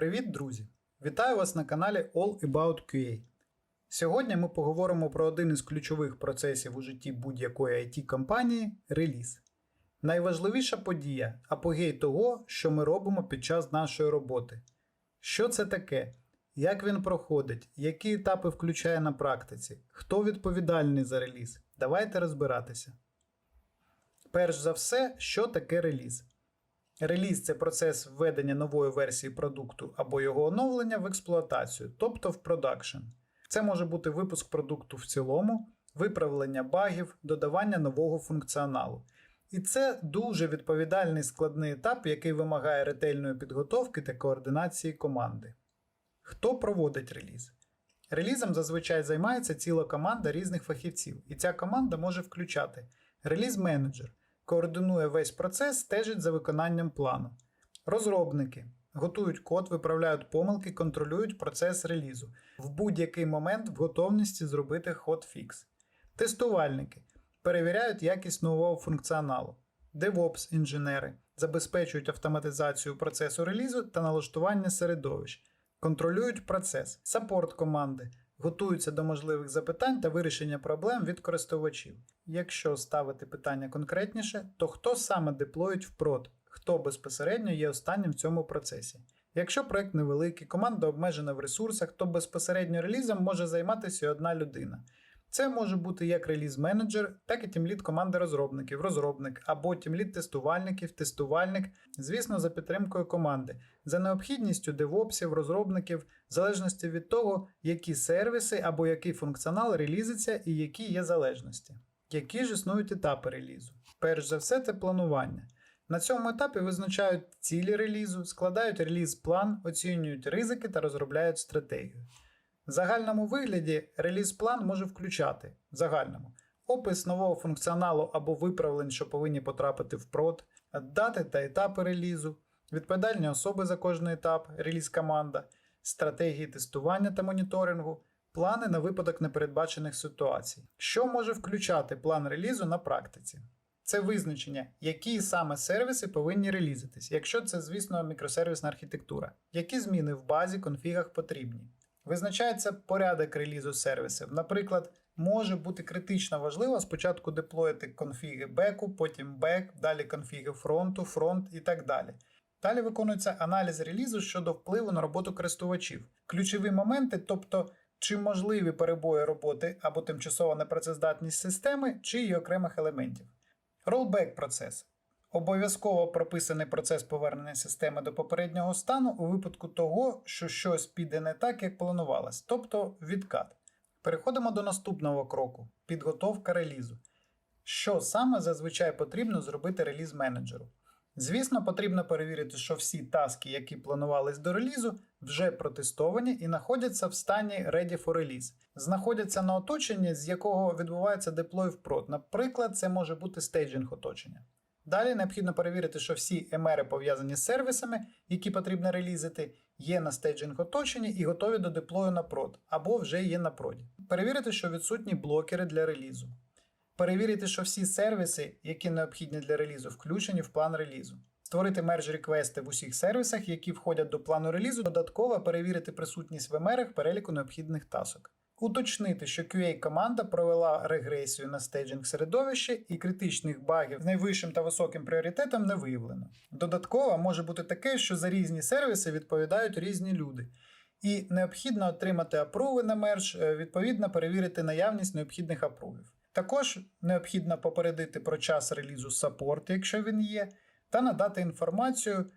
Привіт, друзі! Вітаю вас на каналі All About QA. Сьогодні ми поговоримо про один із ключових процесів у житті будь-якої it компанії реліз. Найважливіша подія апогей того, що ми робимо під час нашої роботи. Що це таке? Як він проходить, які етапи включає на практиці, хто відповідальний за реліз? Давайте розбиратися. Перш за все, що таке реліз? Реліз це процес введення нової версії продукту або його оновлення в експлуатацію, тобто в продакшн. Це може бути випуск продукту в цілому, виправлення багів, додавання нового функціоналу. І це дуже відповідальний складний етап, який вимагає ретельної підготовки та координації команди. Хто проводить реліз? Релізом зазвичай займається ціла команда різних фахівців, і ця команда може включати реліз-менеджер, координує весь процес, стежить за виконанням плану. Розробники готують код, виправляють помилки, контролюють процес релізу, в будь-який момент в готовності зробити ход-фікс. Тестувальники перевіряють якість нового функціоналу. DevOps інженери забезпечують автоматизацію процесу релізу та налаштування середовищ, контролюють процес, саппорт команди, готуються до можливих запитань та вирішення проблем від користувачів. Якщо ставити питання конкретніше, то хто саме деплоїть в прод, хто безпосередньо є останнім в цьому процесі. Якщо проект невеликий, команда обмежена в ресурсах, то безпосередньо релізом може займатися одна людина. Це може бути як реліз-менеджер, так і тімлід команди розробників, розробник або тімлід тестувальників, тестувальник, звісно, за підтримкою команди, за необхідністю девопсів, розробників, в залежності від того, які сервіси або який функціонал релізиться і які є залежності. Які ж існують етапи релізу? Перш за все, це планування. На цьому етапі визначають цілі релізу, складають реліз-план, оцінюють ризики та розробляють стратегію. В загальному вигляді реліз-план може включати в загальному опис нового функціоналу або виправлень, що повинні потрапити в прод, дати та етапи релізу, відповідальні особи за кожний етап, реліз-команда, стратегії тестування та моніторингу, плани на випадок непередбачених ситуацій. Що може включати план релізу на практиці? Це визначення, які саме сервіси повинні релізитись, якщо це, звісно, мікросервісна архітектура, які зміни в базі конфігах потрібні. Визначається порядок релізу сервісів. Наприклад, може бути критично важливо спочатку деплоїти конфіги беку, потім бек, далі конфіги фронту, фронт і так далі. Далі виконується аналіз релізу щодо впливу на роботу користувачів. Ключові моменти, тобто чи можливі перебої роботи або тимчасова непрацездатність системи, чи її окремих елементів. Rollback процес. Обов'язково прописаний процес повернення системи до попереднього стану у випадку того, що щось піде не так, як планувалось, тобто відкат. Переходимо до наступного кроку підготовка релізу. Що саме зазвичай потрібно зробити реліз менеджеру? Звісно, потрібно перевірити, що всі таски, які планувались до релізу, вже протестовані і знаходяться в стані Ready for Release. Знаходяться на оточенні, з якого відбувається деплой в прод. Наприклад, це може бути стейджинг оточення. Далі необхідно перевірити, що всі емери пов'язані з сервісами, які потрібно релізити, є на стейджинг оточенні і готові до деплою на прод, або вже є на проді. Перевірити, що відсутні блокери для релізу. Перевірити, що всі сервіси, які необхідні для релізу, включені в план релізу. Створити мерж реквести в усіх сервісах, які входять до плану релізу, додатково перевірити присутність в емерах переліку необхідних тасок. Уточнити, що QA-команда провела регресію на стейджинг середовище і критичних багів з найвищим та високим пріоритетом не виявлено. Додатково може бути таке, що за різні сервіси відповідають різні люди. І необхідно отримати апруви на мерж, е, відповідно перевірити наявність необхідних апрувів. Також необхідно попередити про час релізу саппорт, якщо він є, та надати інформацію,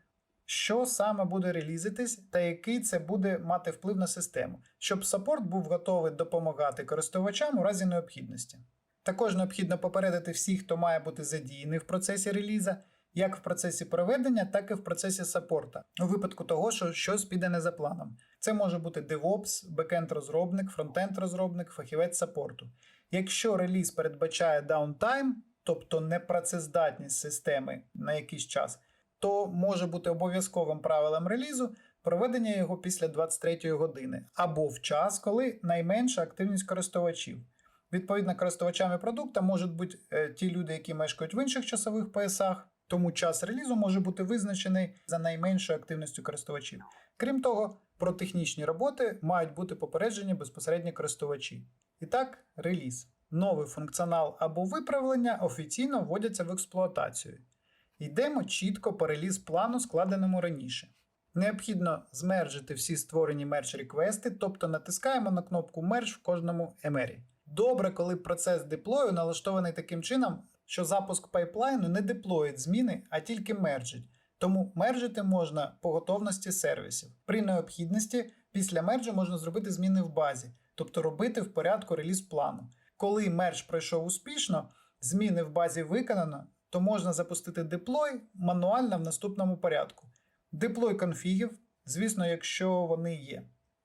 що саме буде релізитись та який це буде мати вплив на систему, щоб саппорт був готовий допомагати користувачам у разі необхідності. Також необхідно попередити всіх, хто має бути задіяний в процесі реліза, як в процесі проведення, так і в процесі саппорта, у випадку того, що щось піде не за планом. Це може бути DevOps, бекенд-розробник, фронтенд-розробник, фахівець саппорту. Якщо реліз передбачає даунтайм, тобто непрацездатність системи на якийсь час, то може бути обов'язковим правилом релізу проведення його після 23 години або в час, коли найменша активність користувачів. Відповідно, користувачами продукту можуть бути е, ті люди, які мешкають в інших часових поясах, тому час релізу може бути визначений за найменшою активністю користувачів. Крім того, про технічні роботи мають бути попереджені безпосередньо користувачі. І так, реліз. Новий функціонал або виправлення офіційно вводяться в експлуатацію. Йдемо чітко по реліз плану, складеному раніше. Необхідно змержити всі створені мерж реквести, тобто натискаємо на кнопку мерж в кожному емері. Добре, коли процес деплою налаштований таким чином, що запуск пайплайну не деплоїть зміни, а тільки мерджить. Тому мержити можна по готовності сервісів. При необхідності після мерджу можна зробити зміни в базі, тобто робити в порядку реліз плану. Коли мердж пройшов успішно, зміни в базі виконано, то можна запустити деплой мануально в наступному порядку. Деплой конфігів, звісно, якщо вони є.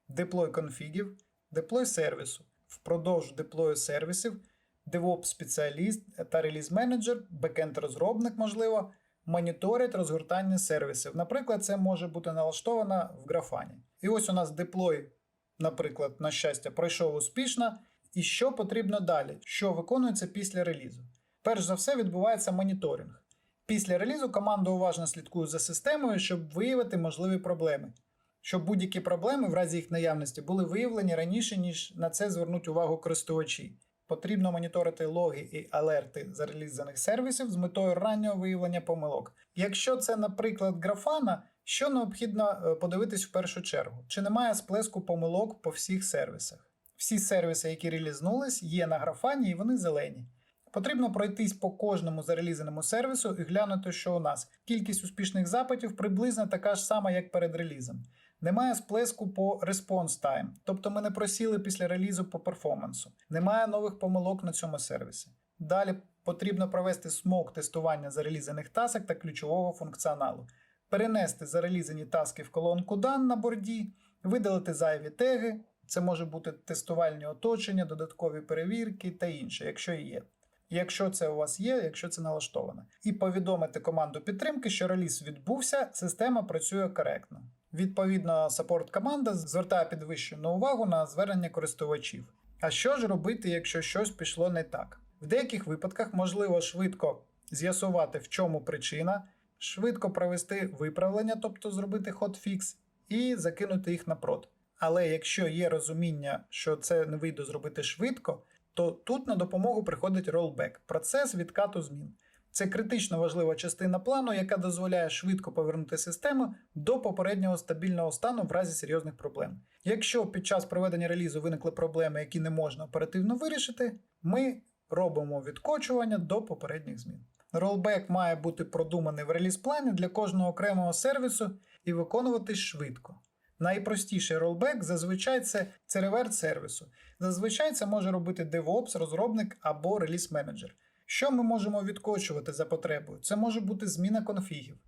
Деплой конфігів, деплой сервісу. Впродовж деплою сервісів, DevOps спеціаліст та реліз менеджер, бекенд розробник, можливо, моніторять розгортання сервісів. Наприклад, це може бути налаштовано в графані. І ось у нас деплой, наприклад, на щастя, пройшов успішно. І що потрібно далі? Що виконується після релізу? Перш за все відбувається моніторинг. Після релізу команда уважно слідкує за системою, щоб виявити можливі проблеми, щоб будь-які проблеми в разі їх наявності були виявлені раніше, ніж на це звернуть увагу користувачі. Потрібно моніторити логи і алерти зарелізаних сервісів з метою раннього виявлення помилок. Якщо це, наприклад, графана, що необхідно е, подивитись в першу чергу, чи немає сплеску помилок по всіх сервісах. Всі сервіси, які релізнулись, є на графані і вони зелені. Потрібно пройтись по кожному зарелізаному сервісу і глянути, що у нас. Кількість успішних запитів приблизно така ж сама, як перед релізом. Немає сплеску по response time, тобто ми не просіли після релізу по перформансу. Немає нових помилок на цьому сервісі. Далі потрібно провести смок тестування зарелізаних тасок та ключового функціоналу, перенести зарелізані таски в колонку дан на борді, видалити зайві теги. Це може бути тестувальні оточення, додаткові перевірки та інше, якщо є. Якщо це у вас є, якщо це налаштовано. І повідомити команду підтримки, що реліз відбувся, система працює коректно. Відповідно, саппорт команда звертає підвищену увагу на звернення користувачів. А що ж робити, якщо щось пішло не так? В деяких випадках можливо швидко з'ясувати, в чому причина, швидко провести виправлення, тобто зробити хотфікс, і закинути їх на прод. Але якщо є розуміння, що це не вийде зробити швидко, то тут на допомогу приходить ролбек процес відкату змін. Це критично важлива частина плану, яка дозволяє швидко повернути систему до попереднього стабільного стану в разі серйозних проблем. Якщо під час проведення релізу виникли проблеми, які не можна оперативно вирішити, ми робимо відкочування до попередніх змін. Ролбек має бути продуманий в реліз плані для кожного окремого сервісу і виконуватись швидко. Найпростіший ролбек зазвичай це, це реверс сервісу. Зазвичай це може робити DevOps, розробник або реліз менеджер. Що ми можемо відкочувати за потребою? Це може бути зміна конфігів.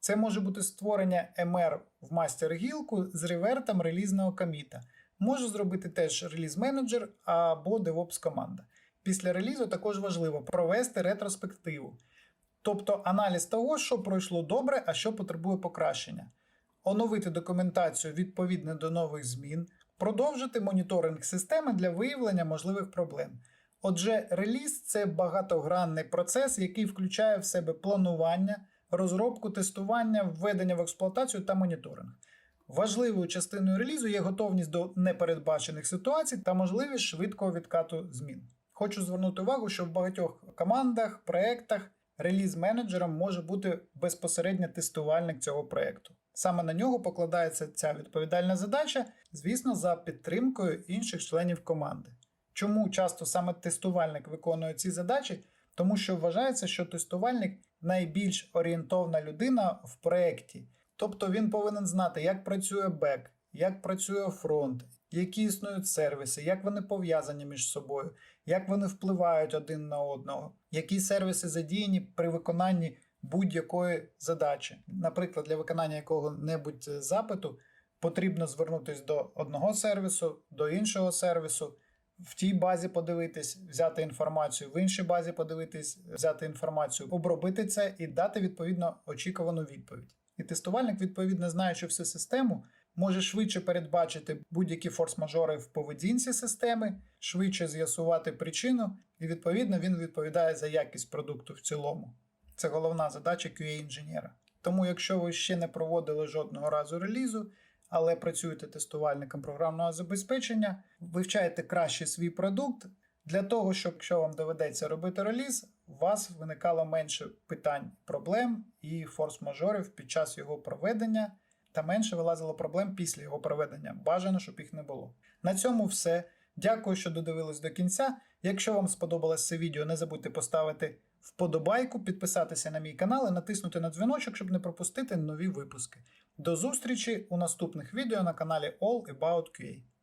Це може бути створення MR в мастер-гілку з ревертом релізного коміта. Може зробити теж реліз менеджер або DevOps команда. Після релізу також важливо провести ретроспективу, тобто аналіз того, що пройшло добре, а що потребує покращення оновити документацію відповідно до нових змін, продовжити моніторинг системи для виявлення можливих проблем. Отже, реліз це багатогранний процес, який включає в себе планування, розробку, тестування, введення в експлуатацію та моніторинг. Важливою частиною релізу є готовність до непередбачених ситуацій та можливість швидкого відкату змін. Хочу звернути увагу, що в багатьох командах, проєктах реліз-менеджером може бути безпосередньо тестувальник цього проєкту. Саме на нього покладається ця відповідальна задача, звісно, за підтримкою інших членів команди. Чому часто саме тестувальник виконує ці задачі? Тому що вважається, що тестувальник найбільш орієнтовна людина в проєкті. Тобто він повинен знати, як працює бек, як працює фронт, які існують сервіси, як вони пов'язані між собою, як вони впливають один на одного, які сервіси задіяні при виконанні будь-якої задачі. Наприклад, для виконання якого-небудь запиту потрібно звернутися до одного сервісу, до іншого сервісу, в тій базі подивитись, взяти інформацію, в іншій базі подивитись, взяти інформацію, обробити це і дати відповідно очікувану відповідь. І тестувальник, відповідно, знаючи всю систему, може швидше передбачити будь-які форс-мажори в поведінці системи, швидше з'ясувати причину, і відповідно він відповідає за якість продукту в цілому. Це головна задача QA-інженера. Тому, якщо ви ще не проводили жодного разу релізу, але працюєте тестувальником програмного забезпечення, вивчаєте краще свій продукт для того, щоб якщо вам доведеться робити реліз, у вас виникало менше питань, проблем і форс-мажорів під час його проведення, та менше вилазило проблем після його проведення. Бажано, щоб їх не було. На цьому все. Дякую, що додивились до кінця. Якщо вам сподобалось це відео, не забудьте поставити вподобайку, підписатися на мій канал і натиснути на дзвіночок, щоб не пропустити нові випуски. До зустрічі у наступних відео на каналі All About QA.